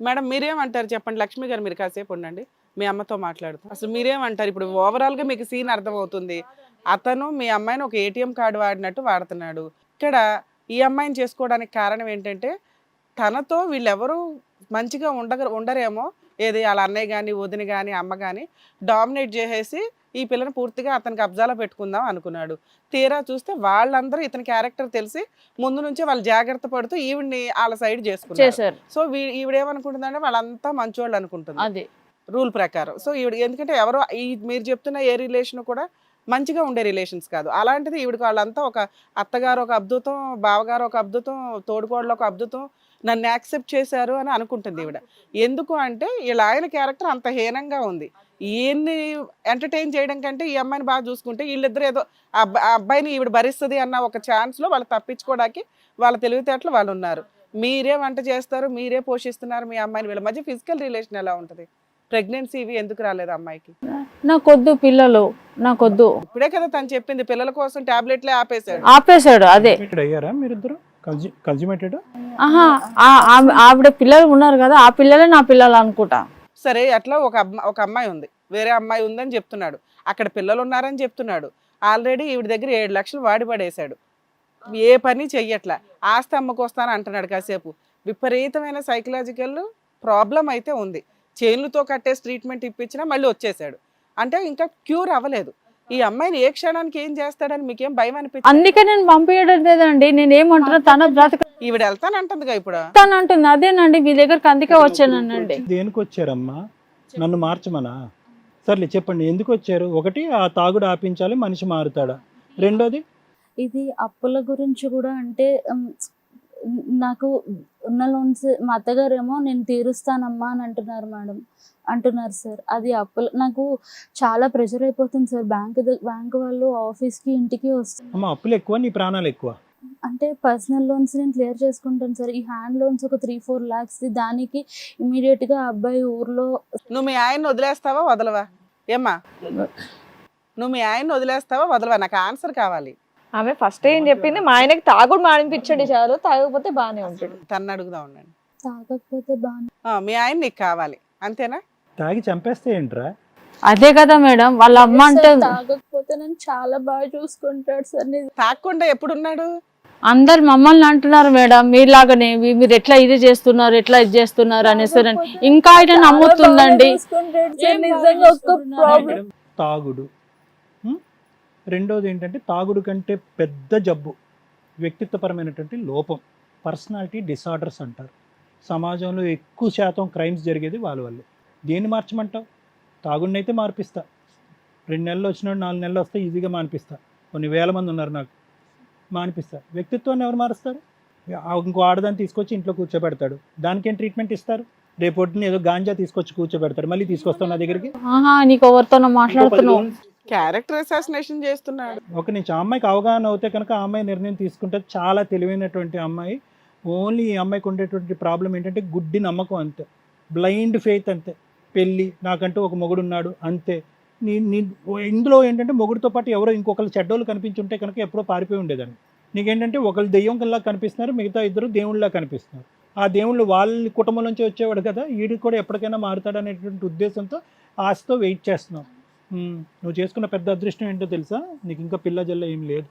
Madam మీరేమంటారు? చెప్పండి. లక్ష్మి గారు మీరు కాసేపు ఉండండి. మీ అమ్మతో మాట్లాడుతూ అసలు మీరేమంటారు? ఇప్పుడు ఓవరాల్గా మీకు సీన్ అర్థమవుతుంది. అతను మీ అమ్మాయిని ఒక ఏటీఎం కార్డు వాడినట్టు వాడుతున్నాడు. ఇక్కడ ఈ అమ్మాయిని చేసుకోవడానికి కారణం ఏంటంటే తనతో వీళ్ళెవరూ మంచిగా ఉండగ ఉండరేమో. ఏది వాళ్ళ అన్నయ్య కానీ వదిన కానీ అమ్మ కానీ డామినేట్ చేసేసి ఈ పిల్లని పూర్తిగా అతని కబ్జాలో పెట్టుకుందాం అనుకున్నాడు. తీరా చూస్తే వాళ్ళందరూ ఇతని క్యారెక్టర్ తెలిసి ముందు నుంచే వాళ్ళు జాగ్రత్త పడుతూ ఈవిడ్ని వాళ్ళ సైడ్ చేసుకున్నారు. సో ఈవిడేమనుకుంటుందంటే వాళ్ళంతా మంచోళ్ళు అనుకుంటుంది. అది. రూల్ ప్రకారం. సో ఈవిడ ఎందుకంటే ఎవరో ఈ మీరు చెప్తున్న ఏ రిలేషన్ కూడా మంచిగా ఉండే రిలేషన్స్ కాదు. అలాంటిది ఈవిడకి వాళ్ళంతా ఒక అత్తగారు ఒక అద్భుతం బావగారు ఒక అద్భుతం తోడుకోడలు ఒక అద్భుతం నన్ను యాక్సెప్ట్ చేశారు అని అనుకుంటుంది ఈవిడ. ఎందుకు అంటే వీళ్ళ ఆయన క్యారెక్టర్ అంత హీనంగా ఉంది. ఈయన్ని ఎంటర్టైన్ చేయడం కంటే ఈ అమ్మాయిని బాగా చూసుకుంటే వీళ్ళిద్దరు ఏదో ఆ అబ్బ- ఆ అబ్బాయిని ఈవిడ భరిస్తుంది అన్న ఒక ఛాన్స్లో వాళ్ళు తప్పించుకోవడానికి వాళ్ళ తెలివితేటలు వాళ్ళు ఉన్నారు. మీరే వంట చేస్తారు మీరే పోషిస్తున్నారు మీ అమ్మాయిని వీళ్ళ మధ్య ఫిజికల్ రిలేషన్ ఎలా ఉంటుంది? ప్రెగ్నెన్సీ ఇవి ఎందుకు రాలేదు అమ్మాయికి? నాకొద్దు పిల్లలు నాకొద్దు. ఇప్పుడే కదా తను చెప్పింది పిల్లల కోసం టాబ్లెట్లే ఆపేశాడు. ఆపేశాడు అదే. అయ్యారా మీరిద్దరు? ఆవిడ పిల్లలు ఉన్నారు కదా ఆ పిల్లలే నా పిల్లలు అనుకుంటా. సరే అట్లా ఒక అమ్మ ఒక అమ్మాయి ఉంది. వేరే అమ్మాయి ఉందని చెప్తున్నాడు. అక్కడ పిల్లలు ఉన్నారని చెప్తున్నాడు. ఆల్రెడీ ఈవిడ దగ్గర ఏడు లక్షలు వాడి పడేశాడు. ఏ పని చెయ్యట్లా. ఆస్తి అమ్మకొస్తాను అంటున్నాడు కాసేపు. విపరీతమైన సైకలాజికల్ ప్రాబ్లం అయితే ఉంది. చైన్లతో కట్టేసి ట్రీట్మెంట్ ఇప్పించినా మళ్ళీ వచ్చేసాడు. అంటే ఇంకా క్యూర్ అవ్వలేదు. ఈ అమ్మాయిని ఏ క్షణానికి ఏం చేస్తాడని మీకేం భయం అనిపించింది? అందుకే నేను పంపించడం లేదండి. నేను ఏమంటున్నా తన బ్రతక ఈవిడ వెళ్తానంటుందిగా ఇప్పుడు? తను అంటుంది అదేనండి మీ దగ్గరికి అందుకే వచ్చానండి దేనికి వచ్చారమ్మా నన్ను మార్చమనా? సర్లే చెప్పండి ఎందుకు వచ్చారు ఒకటి ఆ తాగుడు ఆపించాలి మనిషి మారుతాడా? రెండోది? ఇది అప్పుల గురించి కూడా అంటే నాకు ఉన్న లోన్స్ మా అత్తగారేమో నేను తీరుస్తానమ్మా అని అంటున్నారు మేడం. అంటున్నారు సార్ అది అప్పుల నాకు చాలా ప్రెషర్ అయిపోతుంది సార్ బ్యాంక్ బ్యాంక్ వాళ్ళు ఆఫీస్కి ఇంటికి వస్తారు అమ్మ అప్పులు ఎక్కువ నీ ప్రాణాలు ఎక్కువ? అంటే పర్సనల్ లోన్స్ నేను క్లియర్ చేసుకుంటాను సార్ ఈ హ్యాండ్ లోన్స్ ఒక త్రీ ఫోర్ ల్యాక్స్ దానికి ఇమీడియట్గా అబ్బాయి ఊర్లో నువ్వు మీ ఆయన్ని వదిలేస్తావా వదలవా? ఏమ్మా? నువ్వు మీ ఆయన్ని వదిలేస్తావా వదలవా? నాకు ఆన్సర్ కావాలి. ఆమె ఫస్ట్ ఏం చెప్పింది? మా ఆయనకి తాగుడు మానిపించండి చాలు. తాగకపోతే బాగానే ఉంటాడు. తన్ను అడుగుదా ఉండండి. తాగకపోతే ఆ, మీ ఆయన నీకు కావాలి. అంతేనా? తాగి చంపేస్తే ఏంట్రా? అదే కదా మేడం వాళ్ళ అమ్మ అంటే తాగకపోతే నన్ను చాలా బాగా చూసుకుంటాడు సార్. తాగకుండా ఎప్పుడున్నాడు? అందరు మమ్మల్ని అంటున్నారు మేడం మీలాగానే మీ- మీరు ఎట్లా ఇది చేస్తున్నారు ఎట్లా ఇది చేస్తున్నారు అనేసి ఇంకా ఆయన నమ్ముతుందండి. చూసుకుంటాడు సార్. నిజంగా ఒక్క ప్రాబ్లం తాగుడు? రెండోది ఏంటంటే తాగుడు కంటే పెద్ద జబ్బు వ్యక్తిత్వపరమైనటువంటి లోపం పర్సనాలిటీ డిసార్డర్స్ అంటారు. సమాజంలో ఎక్కువ శాతం క్రైమ్స్ జరిగేది వాళ్ళ వల్లే. దేన్ని మార్చమంటావు? తాగుడిని అయితే మార్పిస్తా. రెండు నెలలు వచ్చినాడు నాలుగు నెలలు వస్తే ఈజీగా మానిపిస్తా. కొన్ని వేల మంది ఉన్నారు నాకు. మానిపిస్తా. వ్యక్తిత్వాన్ని ఎవరు మారుస్తారు? ఇంకో ఆడదాన్ని తీసుకొచ్చి ఇంట్లో కూర్చోబెడతాడు. దానికేం ట్రీట్మెంట్ ఇస్తారు? రేపొద్దున ఏదో గాంజా తీసుకొచ్చి కూర్చోబెడతాడు. మళ్ళీ తీసుకొస్తావు నా దగ్గరికి. నీకు ఎవరితోనో మాట్లాడుతున్నావు. క్యారెక్టర్ అసాసినేషన్ చేస్తున్నాడు. ఒక నుంచి అమ్మాయికి అవగాహన అవుతే కనుక ఆ అమ్మాయి నిర్ణయం తీసుకుంటే చాలా తెలివైనటువంటి అమ్మాయి. ఓన్లీ ఈ అమ్మాయికి ఉండేటువంటి ప్రాబ్లం ఏంటంటే గుడ్డి నమ్మకం అంతే. బ్లైండ్ ఫెయిత్ అంతే. పెళ్ళి నాకంటూ ఒక మొగుడు ఉన్నాడు అంతే. నీ నీ ఇందులో ఏంటంటే మొగుడుతో పాటు ఎవరో ఇంకొకరు చెడ్డోళ్ళు కనిపించుంటే కనుక ఎప్పుడో పారిపోయి ఉండేదాన్ని. నీకేంటంటే ఒకళ్ళు దెయ్యం కల్లా కనిపిస్తున్నారు మిగతా ఇద్దరు దేవుళ్ళలా కనిపిస్తున్నారు. ఆ దేవుళ్ళు వాళ్ళ కుటుంబం నుంచి వచ్చేవాడు కదా వీడు కూడా ఎప్పటికైనా మారుతాడనేటువంటి ఉద్దేశంతో ఆశతో వెయిట్ చేస్తున్నాం. నువ్వు చేసుకున్న పెద్ద అదృష్టం ఏంటో తెలుసా? నీకు ఇంకా పిల్ల జల్ల ఏం లేదు.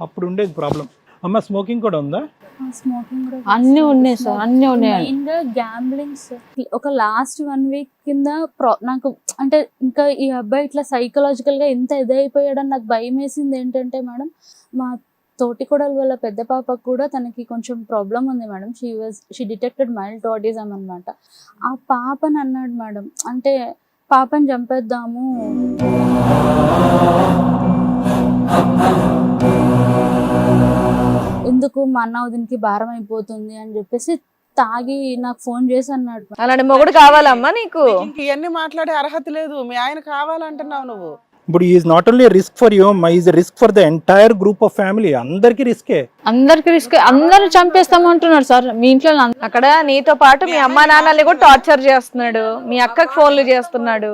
అప్పుడు ఉండేది ప్రాబ్లం అమ్మ స్మోకింగ్ కూడా ఉందా? స్మోకింగ్ కూడా అన్ని ఉన్నాయి సార్ అన్ని ఉన్నాయి. మెయిన్గా గ్యాంబ్లింగ్ ఒక లాస్ట్ వన్ వీక్ కింద ప్రా- నాకు అంటే ఇంకా ఈ అబ్బాయి ఇట్లా సైకలాజికల్గా ఎంత ఇదైపోయాడని నాకు భయం వేసింది ఏంటంటే మేడం మా తోటి కోడలు వాళ్ళ పెద్ద పాపకు కూడా తనకి కొంచెం ప్రాబ్లం ఉంది madam. She was she detected mild autism అన్నమాట. ఆ పాపని అన్నాడు మేడం. అంటే పాపని చంపేద్దాము. ఎందుకు మా అన్న వదినికి భారం అయిపోతుంది అని చెప్పేసి తాగి నాకు ఫోన్ చేసి అన్నాడు. అలాంటి మొగుడు కావాలమ్మా నీకు? ఇవన్నీ మాట్లాడే అర్హత లేదు. మీ ఆయన కావాలంటున్నావు నువ్వు. ఇప్పుడు is not only risk for you my is risk for the entire group of family అందరికీ రిస్కే అందరికి రిస్క్ అందరూ చంపేస్తామంటున్నారు సార్. మీ ఇంట్లో అక్కడ నీతో పాటు మీ అమ్మా నాన్నల్ని కూడా టార్చర్ చేస్తున్నాడు. మీ అక్కకి ఫోన్లు చేస్తున్నాడు.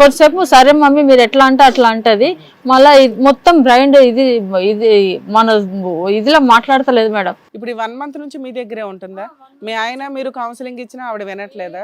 కొద్దిసేపు సరే మమ్మీ మీరు ఎట్లా అంటే అట్లా అంటది. మళ్ళా మొత్తం బ్రైండ్ ఇది ఇది మన ఇదిలో మాట్లాడతలేదు మేడం. ఇప్పుడు వన్ మంత్ నుంచి మీ దగ్గరే ఉంటుందా? మీ ఆయన మీరు కౌన్సిలింగ్ ఇచ్చినా ఆవిడ వినట్లేదా?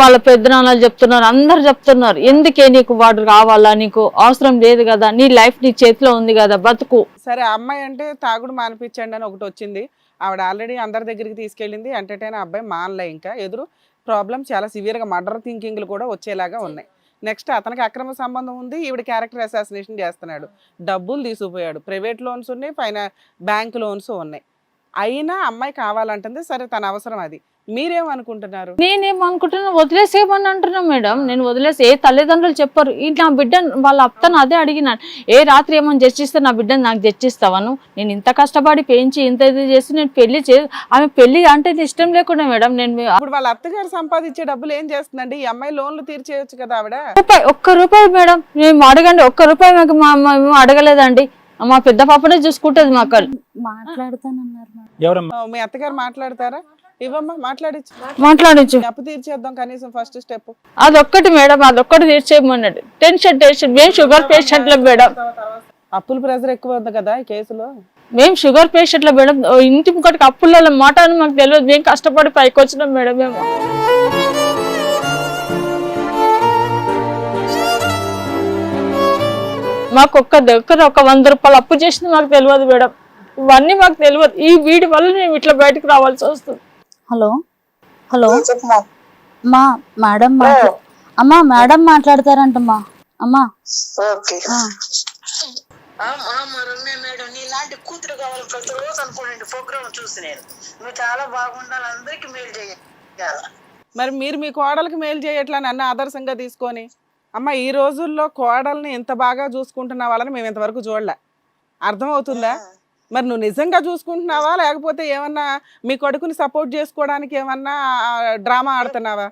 వాళ్ళ పెద్దనాన్నలు చెప్తున్నారు అందరు చెప్తున్నారు. ఎందుకే నీకు వాడు కావాలా నీకు? అవసరం లేదు కదా నీ లైఫ్ నీ చేతిలో ఉంది కదా బతుకు. సరే అమ్మాయి అంటే తాగుడు మానిపించండి అని ఒకటి వచ్చింది. ఆవిడ ఆల్రెడీ అందరి దగ్గరికి తీసుకెళ్ళింది. ఎంటర్టైన్ అబ్బాయి మానలే ఇంకా. ఎదురు ప్రాబ్లం చాలా సివియర్గా మర్డర్ థింకింగ్లు కూడా వచ్చేలాగా ఉన్నాయి. నెక్స్ట్ అతనికి అక్రమ సంబంధం ఉంది. ఈవిడ క్యారెక్టర్ అసాసినేషన్ చేస్తున్నాడు. డబ్బులు తీసుకుపోయాడు. ప్రైవేట్ లోన్స్ ఉన్నాయి ఫైనా బ్యాంక్ లోన్స్ ఉన్నాయి. అయినా అమ్మాయి కావాలంటుంది. సరే తన అవసరం అది. మీరేమనుకుంటున్నారు? నేనేమనుకుంటున్నా వదిలేసేయమని అంటున్నా మేడం. నేను వదిలేసి ఏ తల్లిదండ్రులు చెప్పరు. ఈ నా బిడ్డ వాళ్ళ అత్తను అదే అడిగినాను ఏ రాత్రి ఏమని చర్చిస్తే నా బిడ్డను నాకు చర్చిస్తావను నేను ఇంత కష్టపడి పెంచి ఇంత ఇది చేసి నేను పెళ్ళి చే ఆమె పెళ్ళి అంటే ఇష్టం లేకుండా మేడం నేను ఇప్పుడు వాళ్ళ అత్తగారు సంపాదించే డబ్బులు ఏం చేస్తుందండి? ఈ అమ్మాయి లోన్లు తీర్చేయచ్చు కదా ఆవిడ? రూపాయి ఒక్క రూపాయి మేడం మేము అడగండి ఒక్క రూపాయి మాకు మేము అడగలేదండి. మా పెద్ద పాపనే చూసుకుంటది మాకు మాట్లాడతానన్నారు మీ అత్తగారు మాట్లాడతారా? ఇవ్వమ్మా మాట్లాడించు మాట్లాడించు అప్పు తీర్చేద్దాం కనీసం ఫస్ట్ స్టెప్ అదొక్కటి మేడం అదొక్కటి తీర్చేయమన్నాడు. టెన్షన్ టెన్షన్ మేము షుగర్ పేషెంట్ల మేడం. అప్పుల ప్రెజర్ ఎక్కువ ఉంది కదా ఈ కేసులో? మేము షుగర్ పేషెంట్ల మేడం. ఇంటి ముక్కటికి అప్పుల మాట అని మాకు తెలియదు. మేము కష్టపడి పైకి వచ్చినాం మేడం మేము. మాకు ఒక్క దగ్గర ఒక వంద రూపాయలు అప్పు చేసింది మాకు తెలియదు మేడం. ఇవన్నీ మాకు తెలియదు. ఈ వీడి వల్ల మేము ఇట్లా బయటకు రావాల్సి వస్తుంది. హలో? హలో? మా మేడం అమ్మా మేడం మాట్లాడతారంటమ్మా. అమ్మా. ఓకే. ఆ, రమ్య మేడం నీలాంటి కూతురు కావాలి ప్రతి రోజు అనుకోండి ప్రోగ్రామ్ చూసి నేను. నువ్వు చాలా బాగుండాలి అందరికి మేలు చేయాలి. మరి మీరు మీ కోడలికి మేలు చేయట్లా నన్ను ఆదర్శంగా తీసుకొని అమ్మ ఈ రోజుల్లో కోడల్ని ఎంత బాగా చూసుకుంటున్న వాళ్ళని మేము ఇంతవరకు చూడలే. అర్థమవుతుందా? మరి నువ్వు నిజంగా చూసుకుంటున్నావా? లేకపోతే ఏమన్నా మీ కొడుకుని సపోర్ట్ చేసుకోవడానికి ఏమన్నా డ్రామా ఆడుతున్నావా?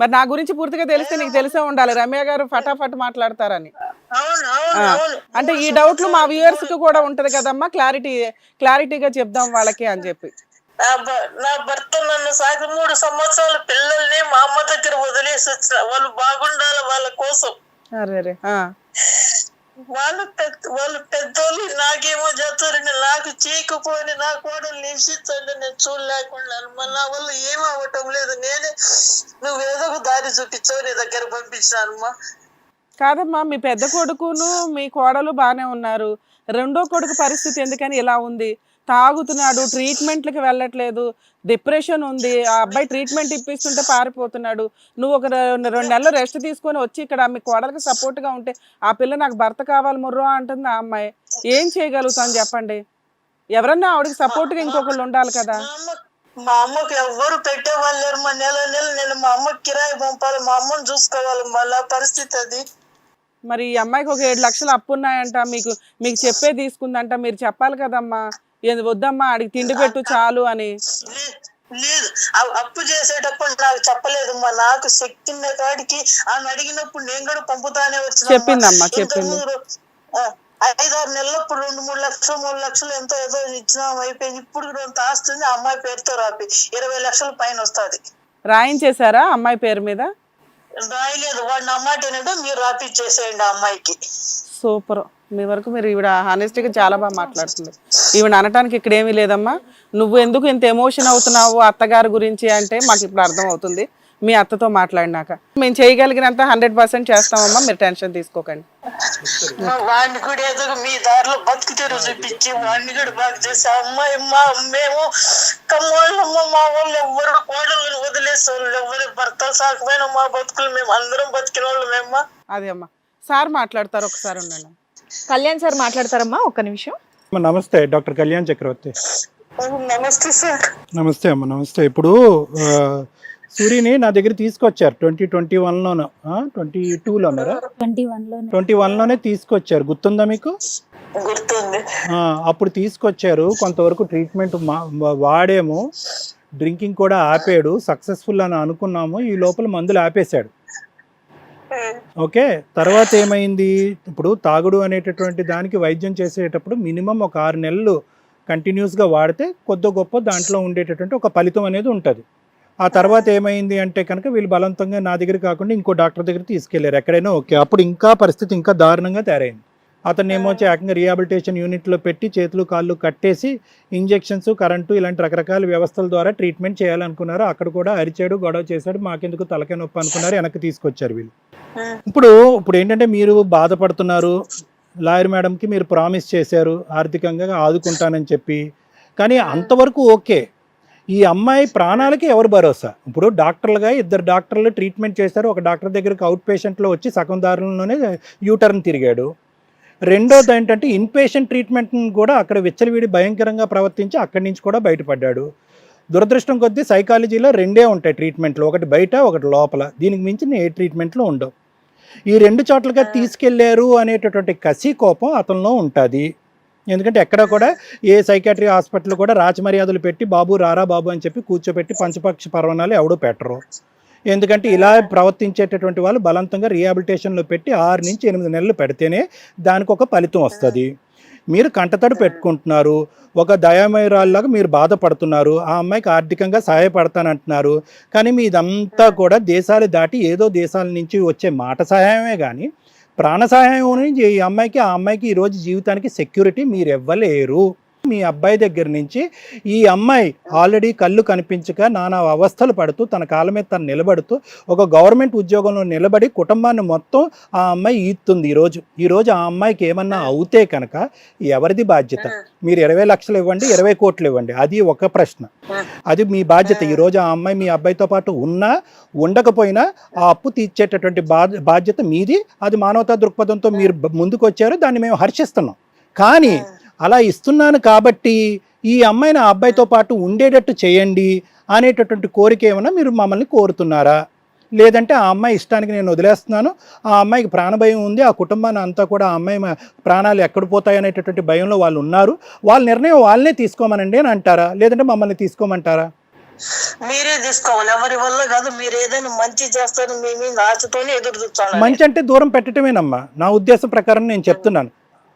మరి నా గురించి పూర్తిగా తెలిస్తే నీకు తెలిసే ఉండాలి. రమ్య గారు ఫటాఫట్ మాట్లాడతారని. అంటే ఈ డౌట్లు మా వ్యూయర్స్కి కూడా ఉంటది కదమ్మా. క్లారిటీ క్లారిటీగా చెప్దాం వాళ్ళకి అని చెప్పి. నా భర్త నన్ను సాగి మూడు సంవత్సరాల పిల్లల్ని మా అమ్మ దగ్గర వదిలేసి వచ్చిన వాళ్ళు బాగుండాలి వాళ్ళ కోసం. వాళ్ళు పెద్ద వాళ్ళు పెద్దోళ్ళు నాకేమో చేస్తారని నాకు చీకపోని నా కూడా నిశ్చితంగా నేను చూడలేకుండా మళ్ళీ నా వల్ల ఏమవటం అవ్వటం లేదు. నేనే నువ్వేదో ఒక దారి చూపించావు నీ దగ్గర పంపించానమ్మా కాదమ్మా మీ పెద్ద కొడుకును మీ కోడలు బాగానే ఉన్నారు. రెండో కొడుకు పరిస్థితి ఎందుకని ఇలా ఉంది? తాగుతున్నాడు ట్రీట్మెంట్లకు వెళ్ళట్లేదు. డిప్రెషన్ ఉంది. ఆ అబ్బాయి ట్రీట్మెంట్ ఇప్పిస్తుంటే పారిపోతున్నాడు. నువ్వు ఒక రెండు నెలలు రెస్ట్ తీసుకొని వచ్చి ఇక్కడ మీ కోడలికి support గా ఉంటే ఆ పిల్ల నాకు భర్త కావాలి ముర్రో అంటుంది ఆ అమ్మాయి. ఏం చేయగలుగుతాను చెప్పండి? ఎవరన్నా ఆవిడకి support గా ఇంకొకళ్ళు ఉండాలి కదా. మా అమ్మ మా అమ్మకి ఎవ్వరు పెట్టే వాళ్ళు లేరు మా నెల నెల నేను మా అమ్మకి కిరాయి పంపాలి. మా అమ్మని చూసుకోవాలి మళ్ళా పరిస్థితి అది. మరి ఈ అమ్మాయికి ఒక ఏడు లక్షలు అప్పు ఉన్నాయంట మీకు మీకు చెప్పే తీసుకుందంట. మీరు చెప్పాలి కదమ్మా. ఏంది వద్దమ్మా అడిగి తిండి పెట్టు చాలు అని. లేదు. అప్పు చేసేటప్పుడు నాకు చెప్పలేదు మా నాకు శక్తి కాడికి ఆమె అడిగినప్పుడు నేను కూడా పంపుతానే వచ్చిన చెప్పిందమ్మా, చెప్పింది. ఐదారు నెలలప్పుడు రెండు మూడు లక్షలు మూడు లక్షలు ఎంతో ఏదో ఇచ్చినాం అయిపోయింది. ఇప్పుడు కూడా అంత ఆస్తుంది ఆ అమ్మాయి పేరుతో రాపి. ఇరవై లక్షల పైన వస్తుంది. రాయించేశారా అమ్మాయి పేరు మీద? రాయలేదు. వాడు నా మాట ఏంటంటే మీరు రాపిచ్చేసేయండి ఆ అమ్మాయికి. సూపర్. మీ వరకు మీరు ఈవిడ హానెస్టీగా చాలా బాగా మాట్లాడుతుంది. ఈవిడ అనటానికి ఇక్కడ ఏమీ లేదమ్మా. నువ్వు ఎందుకు ఇంత ఎమోషన్ అవుతున్నావు అత్తగారి గురించి అంటే మాకు ఇప్పుడు అర్థం అవుతుంది మీ అత్తతో మాట్లాడినాక. మేము చేయగలిగినంత హండ్రెడ్ పర్సెంట్ చేస్తామమ్మా. మీరు టెన్షన్ తీసుకోకండి. వాడిని కూడా ఏదో మీ దారిలో బతుకు తెరువు చూపించి వాడిని కూడా బాగా చేసి అమ్మాయి మా మేము కమ్మోళ్ళమ్మ మా వాళ్ళు ఎవ్వరు కోడళ్ళని వదిలేసే వాళ్ళు ఎవరి భర్త సాకపోయినా మా బతుకులు మేము అందరం బతికిన వాళ్ళు మేమ్మా అదే అమ్మా. సార్ మాట్లాడతారు ఒకసారి ఉండండి. కళ్యాణ్ సార్ మాట్లాడతారమ్మా ఒక్క నిమిషం. అమ్మ, నమస్తే డాక్టర్ కళ్యాణ్ చక్రవర్తి. నమస్తే సార్. నమస్తే అమ్మ నమస్తే. ఇప్పుడు ఆ, సూరిని నా దగ్గర తీసుకొచ్చారు ట్వంటీ ట్వంటీ వన్లోనో ట్వంటీ టూలోనరా ట్వంటీ వన్లోనే ట్వంటీ వన్లోనే తీసుకొచ్చారు. గుర్తుందా మీకు? గుర్తుంది. అప్పుడు తీసుకొచ్చారు. కొంతవరకు ట్రీట్మెంట్ మా వాడేమో. డ్రింకింగ్ కూడా ఆపాడు. సక్సెస్ఫుల్ అని అనుకున్నాము. ఈ లోపల మందులు ఆపేశాడు. ఓకే తర్వాత ఏమైంది? ఇప్పుడు తాగుడు అనేటటువంటి దానికి వైద్యం చేసేటప్పుడు మినిమం ఒక ఆరు నెలలు కంటిన్యూస్గా వాడితే కొద్ది గొప్ప దాంట్లో ఉండేటటువంటి ఒక ఫలితం అనేది ఉంటుంది. ఆ తర్వాత ఏమైంది అంటే కనుక వీళ్ళు బలవంతంగా నా దగ్గర కాకుండా ఇంకో డాక్టర్ దగ్గర తీసుకెళ్ళారు ఎక్కడైనా. ఓకే అప్పుడు ఇంకా పరిస్థితి ఇంకా దారుణంగా తయారైంది. అతను ఏమో వచ్చి ఏకంగా రీహాబిలిటేషన్ యూనిట్లో పెట్టి చేతులు కాళ్ళు కట్టేసి ఇంజెక్షన్స్ కరెంటు ఇలాంటి రకరకాల వ్యవస్థల ద్వారా ట్రీట్మెంట్ చేయాలనుకున్నారు. అక్కడ కూడా అరిచాడు గొడవ చేశాడు మాకెందుకు తలకాయ నొప్పి అనుకున్నారు వెనక్కి తీసుకొచ్చారు వీళ్ళు. ఇప్పుడు ఇప్పుడు ఏంటంటే మీరు బాధపడుతున్నారు లాయర్ మేడంకి మీరు ప్రామిస్ చేశారు ఆర్థికంగా ఆదుకుంటానని చెప్పి. కానీ అంతవరకు ఓకే. ఈ అమ్మాయి ప్రాణాలకి ఎవరు భరోసా? ఇప్పుడు డాక్టర్లుగా ఇద్దరు డాక్టర్లు ట్రీట్మెంట్ చేశారు ఒక డాక్టర్ దగ్గరికి అవుట్ పేషెంట్లో వచ్చి సగం దారులలోనే యూటర్న్ తిరిగాడు. రెండోది ఏంటంటే ఇన్ పేషెంట్ ట్రీట్మెంట్ కూడా అక్కడ విచ్చలవిడి భయంకరంగా ప్రవర్తించి అక్కడి నుంచి కూడా బయటపడ్డాడు. దురదృష్టం కొద్దీ సైకాలజీలో రెండే ఉంటాయి ట్రీట్మెంట్లు ఒకటి బయట ఒకటి లోపల. దీనికి మించిన ఏ ట్రీట్మెంట్లు ఉండవు. ఈ రెండు చోట్లగా తీసుకెళ్ళారు అనేటటువంటి కసి కోపం అతనిలో ఉంటుంది. ఎందుకంటే ఎక్కడ కూడా ఏ సైకాట్రీ హాస్పిటల్ కూడా రాచమర్యాదలు పెట్టి బాబు రారా బాబు అని చెప్పి కూర్చోబెట్టి పంచపక్ష పర్వణాలు ఎవడూ పెట్టరు. ఎందుకంటే ఇలా ప్రవర్తించేటటువంటి వాళ్ళు బలవంతంగా రీహాబిలిటేషన్లో పెట్టి ఆరు నుంచి ఎనిమిది నెలలు పెడితేనే దానికి ఒక ఫలితం వస్తుంది. మీరు కంటతడి పెట్టుకుంటున్నారు ఒక దయామయురాల్లాగా మీరు బాధపడుతున్నారు ఆ అమ్మాయికి ఆర్థికంగా సహాయపడతానంటున్నారు కానీ మీదంతా కూడా దేశాలు దాటి ఏదో దేశాల నుంచి వచ్చే మాట సహాయమే కానీ ప్రాణ సహాయం నుంచి ఈ అమ్మాయికి ఆ అమ్మాయికి ఈరోజు జీవితానికి సెక్యూరిటీ మీరు ఇవ్వలేరు మీ అబ్బాయి దగ్గర నుంచి ఈ అమ్మాయి ఆల్రెడీ కళ్ళు కనిపించక నానా అవస్థలు పడుతూ తన కాళ్ళ మీద తను నిలబడుతూ ఒక గవర్నమెంట్ ఉద్యోగంలో నిలబడి కుటుంబాన్ని మొత్తం ఆ అమ్మాయి ఈత్తుంది ఈరోజు ఈరోజు ఆ అమ్మాయికి ఏమన్నా అవుతే కనుక ఎవరిది బాధ్యత? మీరు ఇరవై లక్షలు ఇవ్వండి ఇరవై కోట్లు ఇవ్వండి. అది ఒక ప్రశ్న. అది మీ బాధ్యత. ఈరోజు ఆ అమ్మాయి మీ అబ్బాయితో పాటు ఉన్నా ఉండకపోయినా ఆ అప్పు తీర్చేటటువంటి బాధ్యత మీది. అది మానవతా దృక్పథంతో మీరు ముందుకు వచ్చారు దాన్ని మేము హర్షిస్తున్నాం. కానీ అలా ఇస్తున్నాను కాబట్టి ఈ అమ్మాయిని ఆ అబ్బాయితో పాటు ఉండేటట్టు చేయండి అనేటటువంటి కోరిక ఏమైనా మీరు మమ్మల్ని కోరుతున్నారా? లేదంటే ఆ అమ్మాయి ఇష్టానికి నేను వదిలేస్తున్నాను ఆ అమ్మాయికి ప్రాణభయం ఉంది ఆ కుటుంబాన్ని అంతా కూడా ఆ అమ్మాయి ప్రాణాలు ఎక్కడ పోతాయి అనేటటువంటి భయంలో వాళ్ళు ఉన్నారు. వాళ్ళ నిర్ణయం వాళ్ళనే తీసుకోమనండి అని అంటారా? లేదంటే మమ్మల్ని తీసుకోమంటారా? మీరే తీసుకోవాలి. ఎవరి వల్ల కాదు మీరు ఏదైనా మంచి చేస్తారు మీ మీద ఆశతోనే ఎదురు చూస్తాను మంచి అంటే దూరం పెట్టడమేనమ్మా నా ఉద్దేశం ప్రకారం నేను చెప్తున్నాను.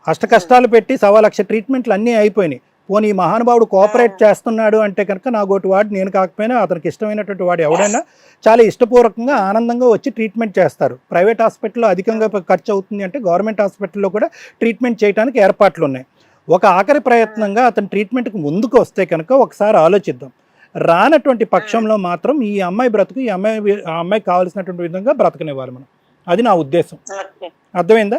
అష్ట కష్టాలు పెట్టి సవా లక్ష ట్రీట్మెంట్లు అన్నీ అయిపోయినాయి. పోనీ ఈ మహానుభావుడు కోఆపరేట్ చేస్తున్నాడు అంటే కనుక నా గోటి వాడు నేను కాకపోయినా అతనికి ఇష్టమైనటువంటి వాడు ఎవడైనా చాలా ఇష్టపూర్వకంగా ఆనందంగా వచ్చి ట్రీట్మెంట్ చేస్తారు. ప్రైవేట్ హాస్పిటల్లో అధికంగా ఖర్చు అవుతుంది అంటే గవర్నమెంట్ హాస్పిటల్లో కూడా ట్రీట్మెంట్ చేయడానికి ఏర్పాట్లు ఉన్నాయి ఒక ఆఖరి ప్రయత్నంగా అతను ట్రీట్మెంట్కి ముందుకు వస్తే కనుక ఒకసారి ఆలోచిద్దాం. రానటువంటి పక్షంలో మాత్రం ఈ అమ్మాయి బ్రతుకు ఈ అమ్మాయి ఆ అమ్మాయికి కావాల్సినటువంటి విధంగా బ్రతకనివ్వాలి మనం. అది నా ఉద్దేశం. అర్థమైందా?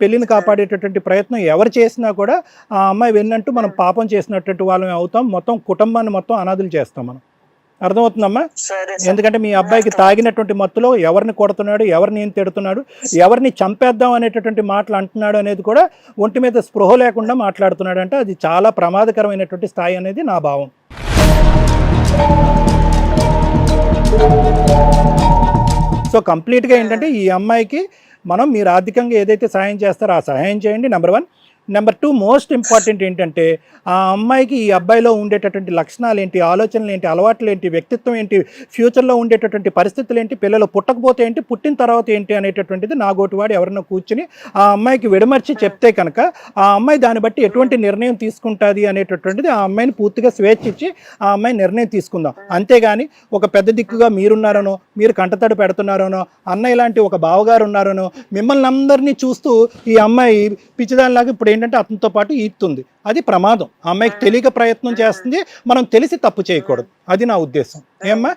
పెళ్ళిని కాపాడేటటువంటి ప్రయత్నం ఎవరు చేసినా కూడా ఆ అమ్మాయి వెళ్ళినట్టు మనం పాపం చేసినటువంటి వాళ్ళమే అవుతాం. మొత్తం కుటుంబాన్ని మొత్తం అనాథులు చేస్తాం మనం. అర్థమవుతుందమ్మా? ఎందుకంటే మీ అబ్బాయికి తాగినటువంటి మత్తులో ఎవరిని కొడుతున్నాడు ఎవరిని ఏం తిడుతున్నాడు ఎవరిని చంపేద్దాం అనేటటువంటి మాటలు అంటున్నాడు అనేది కూడా ఒంటి మీద స్పృహ లేకుండా మాట్లాడుతున్నాడు అంటే అది చాలా ప్రమాదకరమైనటువంటి స్థాయి అనేది నా భావం. సో కంప్లీట్గా ఏంటంటే ఈ అమ్మాయికి మనం మీరు ఆర్థికంగా ఏదైతే సహాయం చేస్తారో ఆ సహాయం చేయండి number one number two most important ఏంటంటే ఆ అమ్మాయికి ఈ అబ్బాయిలో ఉండేటటువంటి లక్షణాలు ఏంటి ఆలోచనలు ఏంటి అలవాట్లు ఏంటి వ్యక్తిత్వం ఏంటి ఫ్యూచర్లో ఉండేటటువంటి పరిస్థితులు ఏంటి పిల్లలు పుట్టకపోతే ఏంటి పుట్టిన తర్వాత ఏంటి అనేటటువంటిది నా గోటివాడు ఎవరైనా కూర్చుని ఆ అమ్మాయికి విడమర్చి చెప్తే కనుక ఆ అమ్మాయి దాన్ని బట్టి ఎటువంటి నిర్ణయం తీసుకుంటుంది అనేటటువంటిది ఆ అమ్మాయిని పూర్తిగా స్వేచ్ఛ ఇచ్చి ఆ అమ్మాయి నిర్ణయం తీసుకుందాం. అంతేగాని ఒక పెద్ద దిక్కుగా మీరున్నారనో మీరు కంటతడి పెడుతున్నారనో అన్న ఇలాంటి ఒక బావగారు ఉన్నారనో మిమ్మల్ని అందరినీ చూస్తూ ఈ అమ్మాయి పిచ్చిదానిలాగా ఇప్పుడు ఏంటంటే అతనితో పాటు ఈత్తుంది. అది ప్రమాదం. ఆ అమ్మాయికి తెలియక ప్రయత్నం చేస్తుంది. మనం తెలిసి తప్పు చేయకూడదు. అది నా ఉద్దేశం. ఏమ్మా?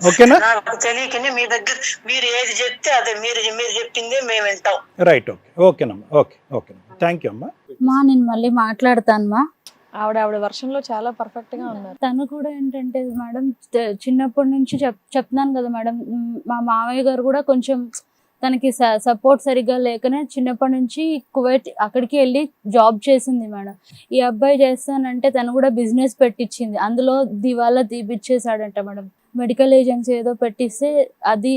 ఓకేనా? నాకు తెలియకనే మీ దగ్గర మీరు ఏది చెప్తే అదే మీరు మీరు చెప్పిందే మేము వింటాం. రైట్. ఓకే. ఓకేనమ్మా. ఓకే. ఓకే. థ్యాంక్ యూ అమ్మా. మా నేను మళ్ళీ మాట్లాడతాను మా ఆవిడ ఆవిడ వర్షంలో చాలా పర్ఫెక్ట్గా ఉన్నారు. తను కూడా ఏంటంటే మేడం చిన్నప్పటి నుంచి చెప్ చెప్తున్నాను కదా మేడం. మ్, మా మామయ్య గారు కూడా కొంచెం తనకి సపోర్ట్ సరిగ్గా లేకనే చిన్నప్పటి నుంచి కువైట్ అక్కడికి వెళ్ళి జాబ్ చేసింది మేడం. ఈ అబ్బాయి చేస్తానంటే తను కూడా బిజినెస్ పెట్టించింది అందులో దివాలా తీపిచ్చేసాడంట మేడం. మెడికల్ ఏజెన్సీ ఏదో పెట్టిస్తే అది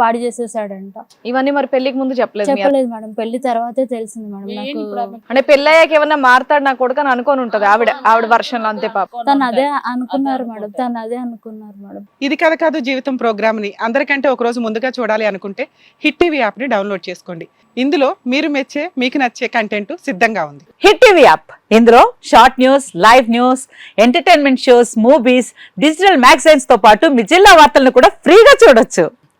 పాడు చేసేసాడంట. ఇవన్నీ మరి పెళ్ళికి ముందు చెప్పలేదు. చెప్పలేదు మేడం. పెళ్ళి తర్వాతే తెలిసింది మేడం నాకు. అంటే పెళ్ళి అయ్యాక ఏమన్నా మారతాడు నా కొడుకు అని అనుకొని ఉంటది ఆవిడ ఆవిడ వర్షంలో అంతే పాప. తను అదే అనుకున్నారు మేడం. తను అదే అనుకున్నారు మేడం. ఇది కథ కాదు జీవితం ప్రోగ్రామ్ని అందరికంటే ఒక రోజు ముందుగా చూడాలి అనుకుంటే హిట్ టీవీ యాప్ని డౌన్లోడ్ చేసుకోండి. ఇందులో మీరు మెచ్చే మీకు నచ్చే కంటెంట్ సిద్ధంగా ఉంది. Hit TV app. ఇందులో short news live news entertainment shows movies digital మ్యాగజైన్స్తో పాటు మీ జిల్లా వార్తలను కూడా ఫ్రీగా చూడొచ్చు.